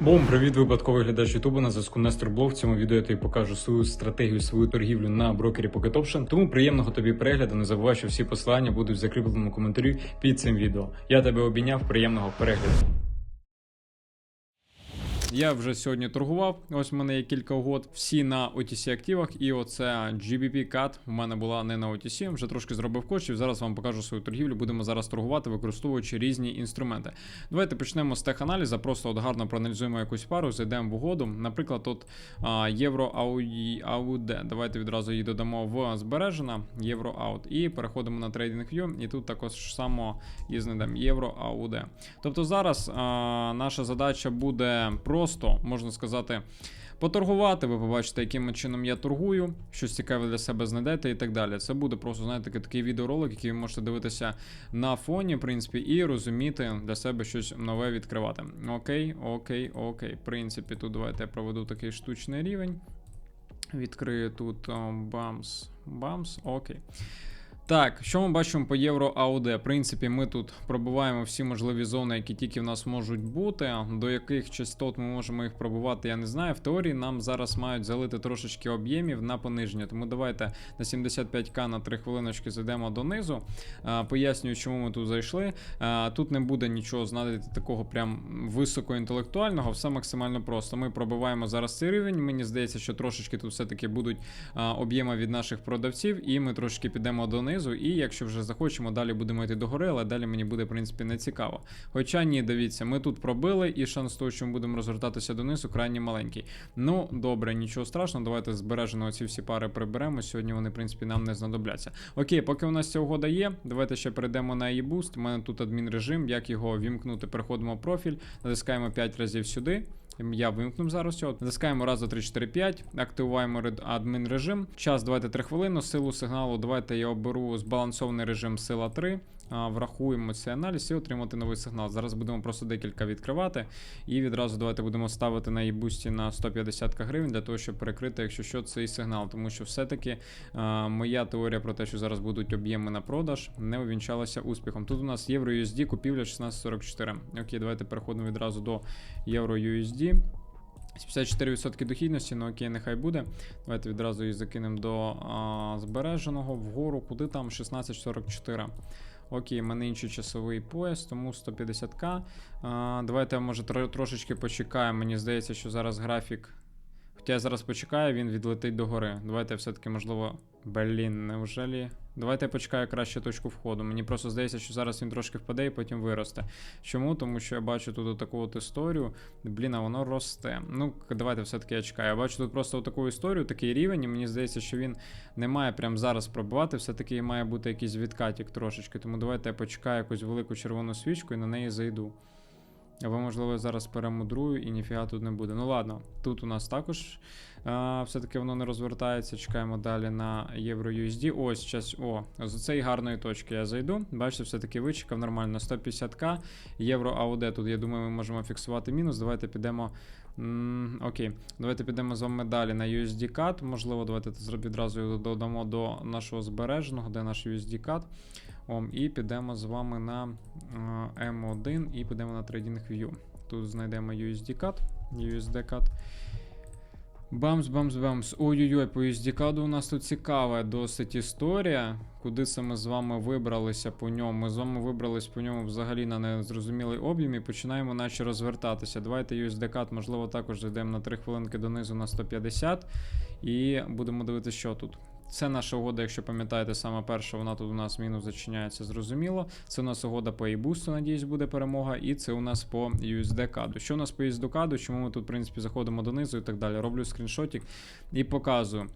Бом, привіт, випадковий глядач Ютубу на зв'язку Нестор Блог. В цьому відео я тобі покажу свою стратегію, свою торгівлю на брокері Pocket Option. Тому приємного тобі перегляду. Не забувай, що всі посилання будуть в закріпленому коментарі під цим відео. Я тебе обійняв. Приємного перегляду. Я вже сьогодні торгував. Ось в мене є кілька угод. Всі на OTC активах. І оце GBP CAT у мене була не на OTC. Вже трошки зробив коштів. Зараз вам покажу свою торгівлю. Будемо зараз торгувати, використовуючи різні інструменти. Давайте почнемо з теханаліза. Просто от гарно проаналізуємо якусь пару, зайдемо в угоду. Наприклад, тут євро. Давайте відразу її додамо в збережена євро аут. І переходимо на TradingView. І тут також само і знайдемо євро АУД. Тобто зараз а, наша задача буде просто, можна сказати. Поторгувати, ви побачите, яким чином я торгую, щось цікаве для себе знайдете і так далі. Це буде просто, знаєте, такий, відеоролик, який ви можете дивитися на фоні, в принципі, і розуміти для себе щось нове відкривати. Окей, окей, окей. В принципі, тут давайте я проведу такий штучний рівень. Відкрию тут бамс, бамс, окей. Так, що ми бачимо по євро АУД? В принципі, ми тут пробуваємо всі можливі зони, які тільки в нас можуть бути. До яких частот ми можемо їх пробувати, я не знаю. В теорії нам зараз мають залити трошечки об'ємів на пониження. Тому давайте на 75к на 3 хвилиночки зайдемо донизу. Пояснюю, чому ми тут зайшли. Тут не буде нічого знати такого прям високоінтелектуального, все максимально просто. Ми пробиваємо зараз цей рівень. Мені здається, що трошечки тут все-таки будуть об'єми від наших продавців, і ми трошки підемо донизу. І якщо вже захочемо, далі будемо йти догори, але далі мені буде, в принципі, не цікаво. Хоча ні, дивіться, ми тут пробили, і шанс того, що ми будемо розвертатися донизу, крайні маленький. Ну, добре, нічого страшного, давайте збережено ці всі пари приберемо. Сьогодні вони, в принципі, нам не знадобляться. Окей, поки у нас ця угода є, давайте ще перейдемо на e-boost. У мене тут адмінрежим, як його вімкнути, переходимо в профіль, натискаємо 5 разів сюди. Я вимкнув зараз цього. Натискаємо раз, 2, 3, 4, 5, активуємо адмін режим. Час давайте 3 хвилини. Силу сигналу. Давайте я оберу збалансований режим сила 3. Врахуємо цей аналіз і отримати новий сигнал. Зараз будемо просто декілька відкривати. І відразу давайте будемо ставити на e на 150 гривень для того, щоб перекрити, якщо що, цей сигнал. Тому що все-таки моя теорія про те, що зараз будуть об'єми на продаж, не увінчалася успіхом. Тут у нас євро USD, купівля 1644. Окей, давайте переходимо відразу до євро USD. 74% дохідності, ну окей, нехай буде. Давайте відразу її закинемо до а, збереженого вгору, куди там 1644. Окей, мене інший часовий пояс, тому 150к. А, давайте, може, трошечки почекаємо. Мені здається, що зараз графік. Хоча я зараз почекаю, він відлетить догори. Давайте все-таки, можливо. Блін, неужели? Давайте я почекаю краще точку входу. Мені просто здається, що зараз він трошки впаде і потім виросте. Чому? Тому що я бачу тут таку от історію. Блін, а воно росте. Ну, давайте все-таки я чекаю. Я бачу тут просто таку історію, такий рівень, і мені здається, що він не має прямо зараз пробивати. Все-таки має бути якийсь відкатік трошечки. Тому давайте я почекаю якусь велику червону свічку і на неї зайду. Або, можливо, зараз перемудрую і ніфіга тут не буде. Ну ладно, тут у нас також а, все-таки воно не розвертається. Чекаємо далі на Євро USD. Ось час. О, з цієї гарної точки я зайду. Бачите, все-таки вичекав нормально 150к. Євро АУД. Тут, я думаю, ми можемо фіксувати мінус. Давайте підемо. М, окей, давайте підемо з вами далі на USD CAD. Можливо, давайте відразу додамо до нашого збереженого, де наш USD CAD. О, і підемо з вами на е, M1 і підемо на TradingView. Тут знайдемо USD CAD, USD CAD. Бамс, бамс, бамс. Ой-ой-ой, по USD CAD у нас тут цікава досить історія. Куди це ми з вами вибралися по ньому? Ми з вами вибрались по ньому взагалі на незрозумілий об'єм і починаємо наче розвертатися. Давайте CAD, можливо, також зайдемо на 3 хвилинки донизу на 150 і будемо дивитися, що тут. Це наша угода, якщо пам'ятаєте, саме перша, вона тут у нас мінус зачиняється, зрозуміло. Це у нас угода по e надіюсь, буде перемога. І це у нас по USD каду. Що у нас по USD каду, чому ми тут, в принципі, заходимо донизу і так далі. Роблю скріншотик і показую.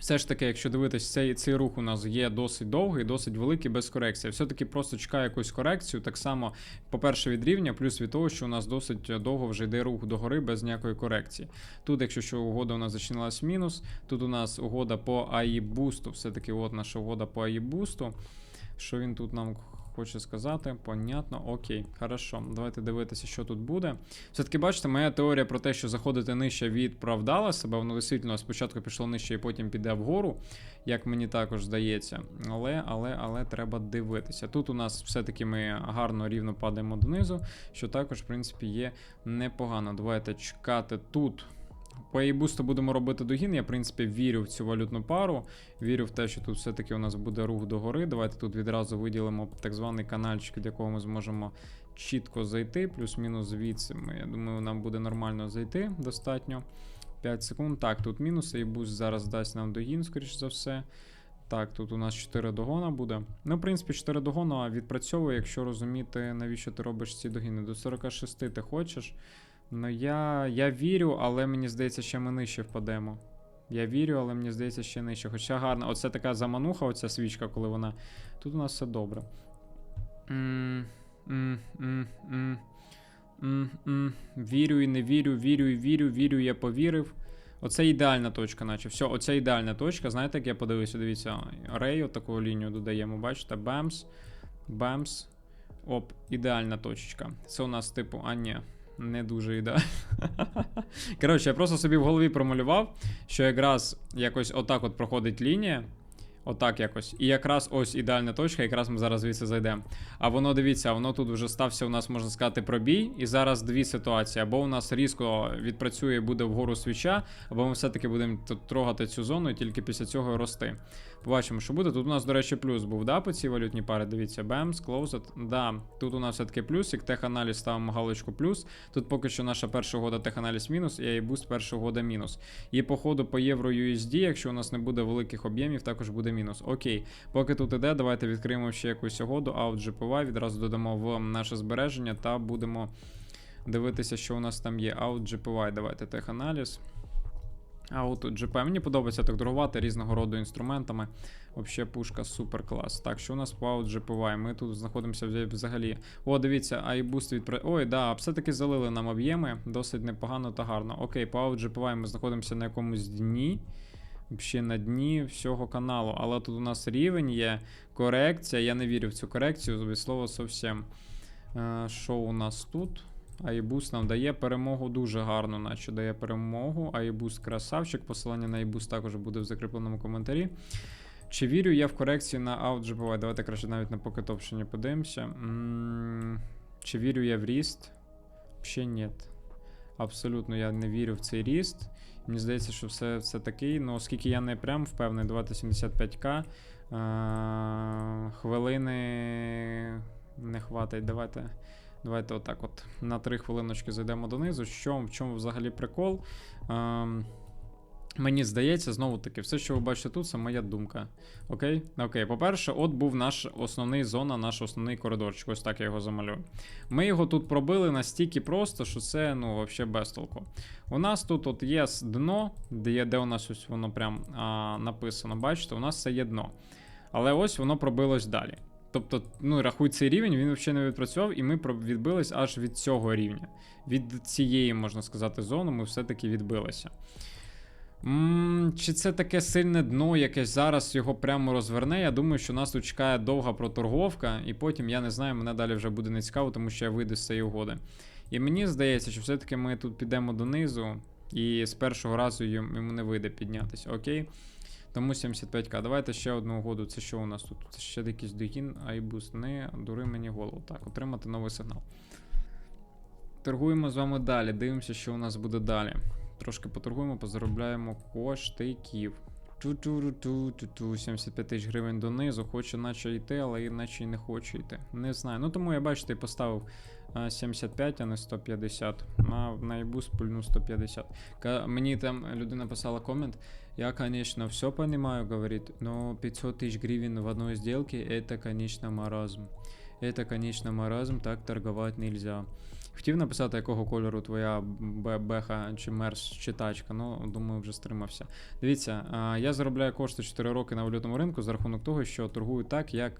Все ж таки, якщо дивитись, цей, цей рух у нас є досить довгий, досить великий, без корекції. Все-таки просто чекає якусь корекцію. Так само, по-перше, від рівня, плюс від того, що у нас досить довго вже йде рух догори без ніякої корекції. Тут, якщо що угода у нас зачинилась мінус, тут у нас угода по АІ бусту. Все-таки от наша угода по АІ бусту. Що він тут нам хоче сказати. Понятно, окей, хорошо. Давайте дивитися, що тут буде. Все-таки бачите, моя теорія про те, що заходити нижче відправдала себе, воно дійсно спочатку пішло нижче і потім піде вгору, як мені також здається. Але, але, але треба дивитися. Тут у нас все-таки ми гарно рівно падаємо донизу, що також, в принципі, є непогано. Давайте чекати тут. По ейбусту будемо робити догін. Я, в принципі, вірю в цю валютну пару. Вірю в те, що тут все-таки у нас буде рух догори. Давайте тут відразу виділимо так званий канальчик, від якого ми зможемо чітко зайти. Плюс-мінус звідси. Я думаю, нам буде нормально зайти достатньо. 5 секунд. Так, тут мінус. Ейбуст зараз дасть нам догін, скоріш за все. Так, тут у нас 4 догона буде. Ну, в принципі, 4 догона відпрацьовує, якщо розуміти, навіщо ти робиш ці догіни. До 46 ти хочеш. Ну, я, я вірю, але мені здається, ще ми нижче впадемо. Я вірю, але мені здається, ще нижче. Хоча гарно. Оце така замануха, оця свічка, коли вона. Тут у нас все добре. Вірю і не вірю, вірю і вірю, вірю, я повірив. Оце ідеальна точка, наче. Все, оце ідеальна точка. Знаєте, як я подивився, дивіться, рей, таку лінію додаємо, бачите, бемс, бемс. Оп, ідеальна точечка. Це у нас, типу, а ні, не дуже ідеально. Коротше, я просто собі в голові промалював, що якраз якось отак от проходить лінія. Отак якось. І якраз ось ідеальна точка, якраз ми зараз звідси зайдемо. А воно дивіться, воно тут вже стався у нас, можна сказати, пробій. І зараз дві ситуації. Або у нас різко відпрацює, буде вгору свіча, або ми все-таки будемо трогати цю зону і тільки після цього рости. Побачимо, що буде. Тут у нас, до речі, плюс був, да, по цій валютній парі. Дивіться, BAMS, Closed. Да, тут у нас все-таки плюсик, теханаліз ставимо галочку плюс. Тут поки що наша перша угода теханаліз мінус, і буст перша угода мінус. І по ходу по євро USD, якщо у нас не буде великих об'ємів, також буде мінус. Окей, поки тут іде, давайте відкриємо ще якусь угоду, Out GPY, відразу додамо в наше збереження та будемо дивитися, що у нас там є. Out GPY, давайте теханаліз. А от GP мені подобається так торгувати різного роду інструментами. Взагалі пушка супер клас. Так, що у нас по GPY? Ми тут знаходимося взагалі. О, дивіться, iBoost відпра... Ой, да, все-таки залили нам об'єми. Досить непогано та гарно. Окей, по GPY ми знаходимося на якомусь дні. Взагалі на дні всього каналу. Але тут у нас рівень є, корекція. Я не вірю в цю корекцію, від слова зовсім. Е, Що у нас тут? iBoost нам дає перемогу дуже гарно, наче дає перемогу. iBoost красавчик. Посилання на iBoost також буде в закріпленому коментарі. Чи вірю я в корекцію на OutGPY? Давайте краще навіть на Option подивимося. Чи вірю я в ріст? Ще ні. Абсолютно я не вірю в цей ріст. Мені здається, що все, все такий. Ну, оскільки я не прям впевнений, давайте 75к. Е, хвилини не хватить. Давайте. Давайте отак от на 3 хвилиночки зайдемо донизу. Що, в чому взагалі прикол? Ем, мені здається, знову таки, все, що ви бачите тут, це моя думка. Окей? Окей, по-перше, от був наш основний зона, наш основний коридорчик. Ось так я його замалюю. Ми його тут пробили настільки просто, що це, ну, взагалі без толку. У нас тут от є дно, де, є, де у нас ось воно прям а, написано. Бачите, у нас це є дно. Але ось воно пробилось далі. Тобто, ну, рахуй цей рівень, він взагалі не відпрацював, і ми відбились аж від цього рівня. Від цієї, можна сказати, зони ми все-таки відбилися. м чи це таке сильне дно, якесь зараз його прямо розверне? Я думаю, що нас тут чекає довга проторговка, і потім, я не знаю, мене далі вже буде не цікаво, тому що я вийду з цієї угоди. І мені здається, що все-таки ми тут підемо донизу, і з першого разу йому не вийде піднятися, окей? Тому 75к. Давайте ще одну угоду. Це що у нас тут? Це ще якийсь догін, айбус. Не дури мені голову. Так, отримати новий сигнал. Торгуємо з вами далі. Дивимося, що у нас буде далі. Трошки поторгуємо, позаробляємо коштиків. Ту-ту-ту-ту-ту, 75 тисяч гривень донизу. Хочу наче йти, але іначе й не хочу йти. Не знаю. Ну тому я бачите, і поставив а, 75, а не 150. На найбус пульну 150. Ка- Мені там людина писала комент. Я, конечно, все понимаю, говорит, но 500 тысяч гривен в одной сделке это, конечно, маразм. Это, конечно, маразм, так торговать нельзя. Хотів написати, якого кольору твоя бе- беха чи мерс чи тачка, ну думаю, вже стримався. Дивіться, я заробляю кошти 4 роки на валютному ринку за рахунок того, що торгую так, як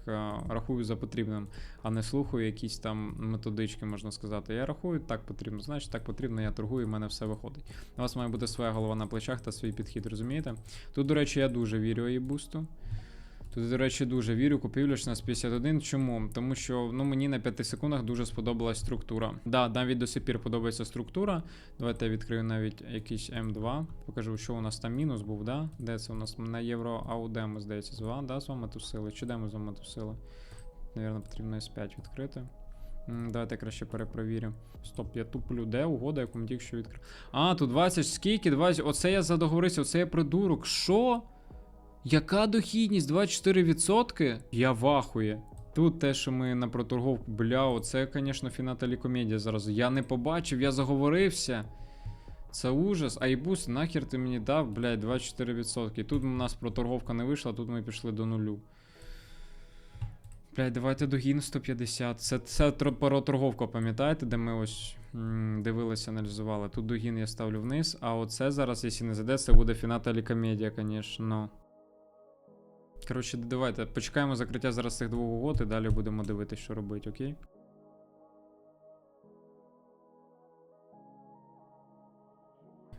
рахую за потрібним, а не слухаю якісь там методички, можна сказати. Я рахую, так потрібно, значить так потрібно, я торгую, і в мене все виходить. У вас має бути своя голова на плечах та свій підхід, розумієте? Тут, до речі, я дуже вірю бусту. Тут, до речі, дуже вірю, купівля 1651. Чому? Тому що ну, мені на 5 секундах дуже сподобалась структура. Да, навіть до сих пір подобається структура. Давайте я відкрию навіть якийсь М2. Покажу, що у нас там мінус був, да? Де це у нас на євро аудемо, здається, з вами, да, з вами тусили? Чи де ми з вами тусили? Навірно, потрібно S5 відкрити. Давайте я краще перепровірю. Стоп, я туплю, де угода, яку ми тільки що відкрив. А, тут 20, скільки? 20. Оце я задоговорився, оце я придурок. Що? Яка дохідність? 24%? Я вахує. Тут те, що ми на проторговку, бля, оце, звісно, фінаталі комедія зараз. Я не побачив, я заговорився. Це ужас. Айбус, нахер ти мені дав, блядь, 24%. І тут у нас проторговка не вийшла, тут ми пішли до нулю. Блядь, давайте догін 150. Це, це проторговка, пам'ятаєте, де ми ось м, дивилися, аналізували. Тут догін я ставлю вниз, а оце зараз, якщо не зайде, це буде фінаталі комедія, звісно. Коротше, давайте почекаємо закриття зараз цих двох угод і далі будемо дивитися, що робити, окей?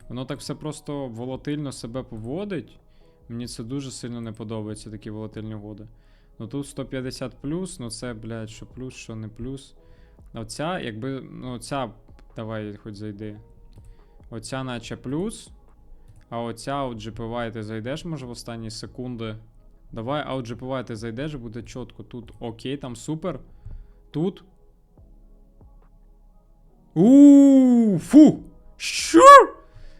Воно так все просто волатильно себе поводить. Мені це дуже сильно не подобається, такі волатильні угоди. Ну тут 150 плюс, ну це, блядь, що плюс, що не плюс. Оця, якби, ну оця, давай хоч зайди. Оця наче плюс. А оця от GPY ти зайдеш, може, в останні секунди. Давай, а от GPY ти зайдеш, буде чітко. Тут окей, там супер. Тут. Ууу, фу! Що?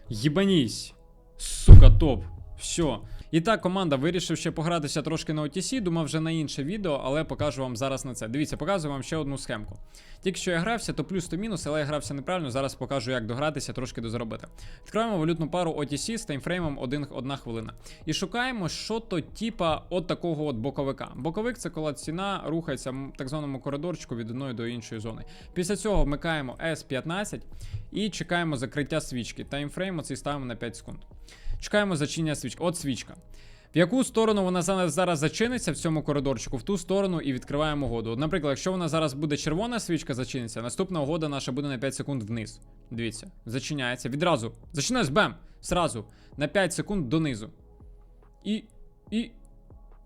Єбанісь. Сука, топ. Все. І так, команда вирішив ще погратися трошки на OTC, думав вже на інше відео, але покажу вам зараз на це. Дивіться, показую вам ще одну схемку. Тільки що я грався, то плюс, то мінус, але я грався неправильно. Зараз покажу, як догратися, трошки дозаробити. Відкриваємо валютну пару OTC з таймфреймом 1 хвилина. І шукаємо, що то типа от такого от боковика. Боковик це коли ціна рухається в так званому коридорчику від одної до іншої зони. Після цього вмикаємо S15 і чекаємо закриття свічки. Таймфрейм оцей ставимо на 5 секунд. Чекаємо зачинення свічки. От свічка. В яку сторону вона зараз зачиниться в цьому коридорчику, в ту сторону і відкриваємо угоду. Наприклад, якщо вона зараз буде червона свічка зачиниться, наступна угода наша буде на 5 секунд вниз. Дивіться, зачиняється. Відразу. Зачинається, бем! Сразу. На 5 секунд донизу. І. І.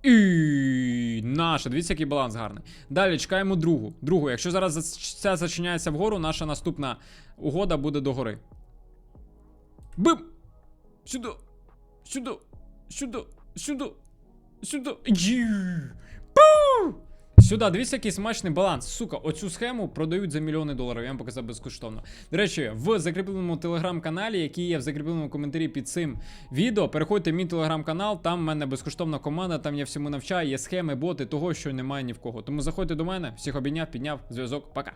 І наша. Дивіться, який баланс гарний. Далі чекаємо другу. Другу. Якщо зараз ця зачиняється вгору, наша наступна угода буде догори. Бим! Сюди! Сюди! Сюди! Сюди! Сюди! Сюди, дивіться, який смачний баланс. Сука, оцю схему продають за мільйони доларів. Я вам показав безкоштовно. До речі, в закріпленому телеграм-каналі, який є в закріпленому коментарі під цим відео, переходьте в мій телеграм-канал. Там в мене безкоштовна команда, там я всьому навчаю, є схеми, боти, того, що немає ні в кого. Тому заходьте до мене, всіх обійняв, підняв, зв'язок, пока.